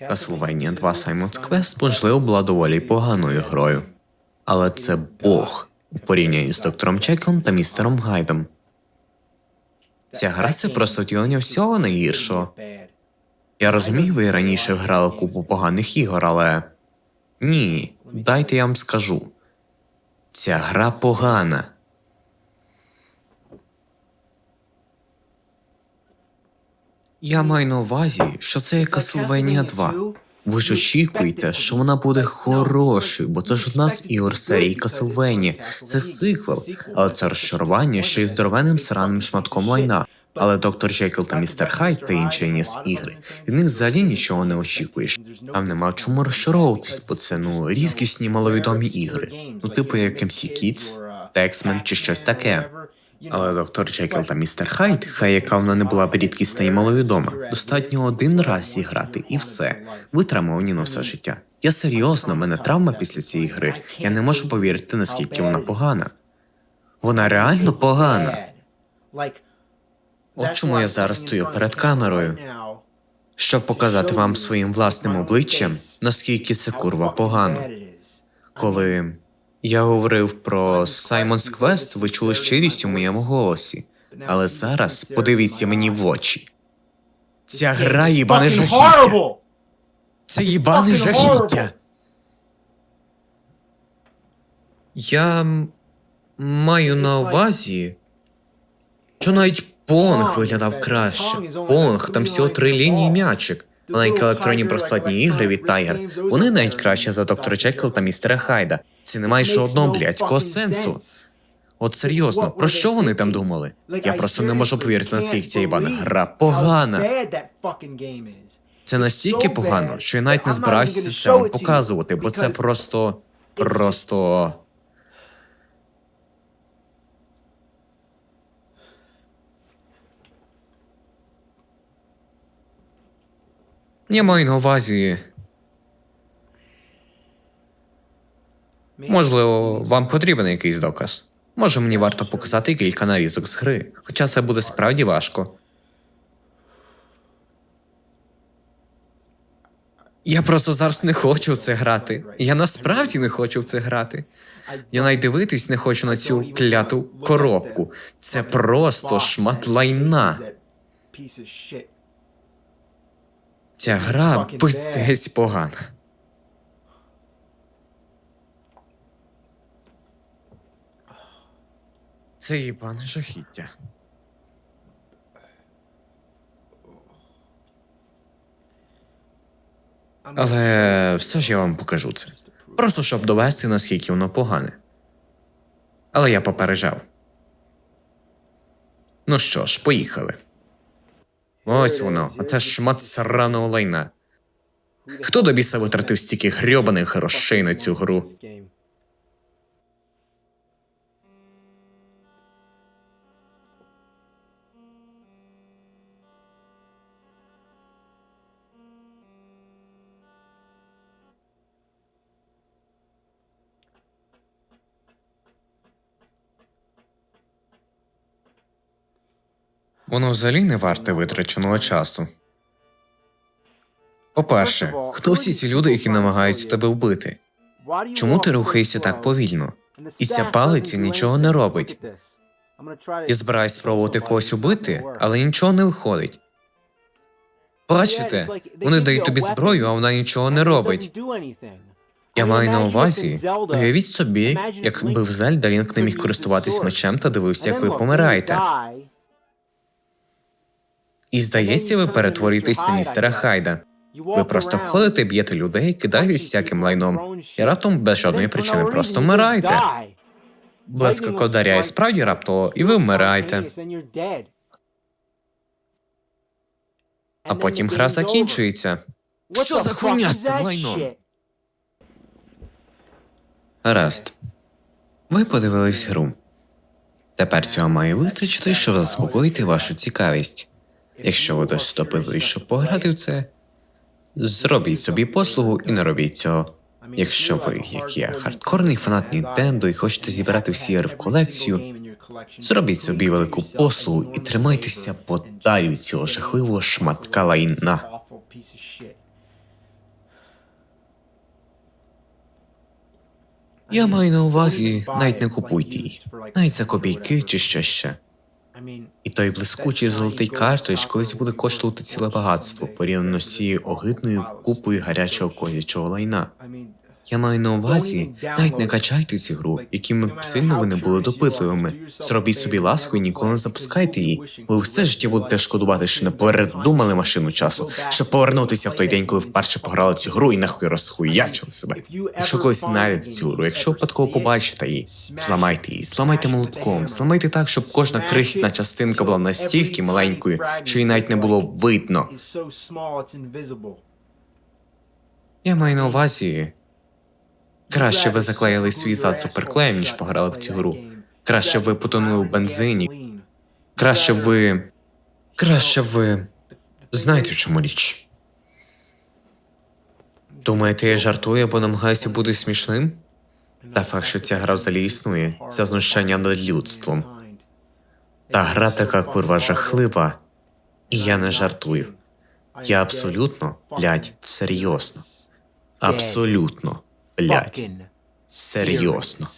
Castlevania 2 Simon's Quest, можливо, була доволі поганою грою. Але це Бог у порівнянні з доктором Чеклом та містером Гайдом. Ця гра це просто втілення всього найгіршого. Я розумію, ви раніше грали купу поганих ігор, але. Ні, дайте я вам скажу. Ця гра погана. Я маю на увазі, що це є Castlevania 2. Ви ж очікуєте, що вона буде хорошою, бо це ж одна з ігор серії Castlevania. Це сиквел, але це розчарування ще й здоровенним сраним шматком лайна. Але доктор Джекл та містер Хайд та інші ніс ігри. Від них взагалі нічого не очікуєш. Там нема чому розчаровуватись, бо це ну рідкісні маловідомі ігри. Ну, типу як MC Kids, X-Men чи щось таке. Але доктор Джекл та містер Хайд, хай яка вона не була б рідкісна і маловідома, достатньо один раз зіграти і все. Ви травмовані на все життя. Я серйозно, в мене травма після цієї гри. Я не можу повірити, наскільки вона погана. Вона реально погана. От чому я зараз стою перед камерою, щоб показати вам своїм власним обличчям, наскільки це курва погано. Коли я говорив про Simon's Quest, ви чули щирість у моєму голосі. Але зараз подивіться мені в очі. Ця гра їбане жахіття. Це їбане жахіття. Я маю на увазі, що навіть Понг виглядав краще. Понг, там всього три лінії м'ячик. Маленькі електронні простатні ігри від Tiger. Вони навіть краще за доктора Джекл та містера Хайда. Це не має жодного блядського сенсу. От серйозно, про що вони там думали? Я просто не можу повірити, наскільки ця їбана гра погана. Це настільки погано, що я навіть не збираюся це вам показувати, бо це просто. просто. Я маю на увазі. Можливо, вам потрібен якийсь доказ. Може, мені варто показати кілька нарізок з гри, хоча це буде справді важко. Я просто зараз не хочу в це грати. Я насправді не хочу в це грати. Я навіть дивитись не хочу на цю кляту коробку. Це просто шмат лайна. Ця гра пиздець погана. Це їбане жахіття. Але все ж я вам покажу це. Просто щоб довести, наскільки воно погане. Але я попереджав. Ну що ж, поїхали. Ось воно, а це шмат сраного лайна. Хто до біса витратив стільки грьобаних грошей на цю гру? Воно взагалі не варте витраченого часу. По-перше, хто всі ці люди, які намагаються тебе вбити? Чому ти рухаєшся так повільно? І ця палиця нічого не робить. Я збираюсь спробувати когось убити, але нічого не виходить. Бачите, вони дають тобі зброю, а вона нічого не робить. Я маю на увазі, уявіть собі, якби в Зельда Лінк не міг користуватись мечем та дивився, як ви помираєте. І здається, ви перетворюєтесь на містера Хайда. Ви просто ходите, б'єте людей, кидаєтесь всяким лайном, і раптом без жодної причини просто вмираєте. Блискавка вдаряє справді раптово, і ви вмираєте. А потім гра закінчується. Що за хуйня з цим лайном? Гаразд. Ви подивились гру. Тепер цього має вистачити, щоб заспокоїти вашу цікавість. Якщо ви доступили, вирішив пограти в це, зробіть собі послугу і не робіть цього. Якщо ви, як я, хардкорний фанат Нінтендо і хочете зібрати всі ігри в колекцію, зробіть собі велику послугу і тримайтеся подалі від цього жахливого шматка лайна. Я маю на увазі навіть не купуйте її, навіть за копійки чи що ще. І той блискучий золотий картридж колись буде коштувати ціле багатство порівняно з цією огидною купою гарячого козячого лайна. Я маю на увазі, навіть не качайте цю гру, якими б сильно ви не були допитливими. Зробіть собі ласку і ніколи не запускайте її. Ви все життя будете шкодувати, що не передумали машину часу, щоб повернутися в той день, коли вперше пограли цю гру і нахуй розхуячили себе. Якщо колись знайдете цю гру, якщо випадково побачите її, зламайте її, зламайте молотком, зламайте так, щоб кожна крихітна частинка була настільки маленькою, що її навіть не було видно. Я маю на увазі. Краще ви заклеїли свій зад суперклеєм, ніж пограли в цю гру. Краще ви потонули в бензині. Краще ви. Краще ви. Знаєте, в чому річ? Думаєте, я жартую або намагаюся бути смішним? Та факт, що ця гра взагалі існує, це знущання над людством. Та гра така курва жахлива, і я не жартую. Я абсолютно, блядь, серйозно. Абсолютно, блядь, серйозно.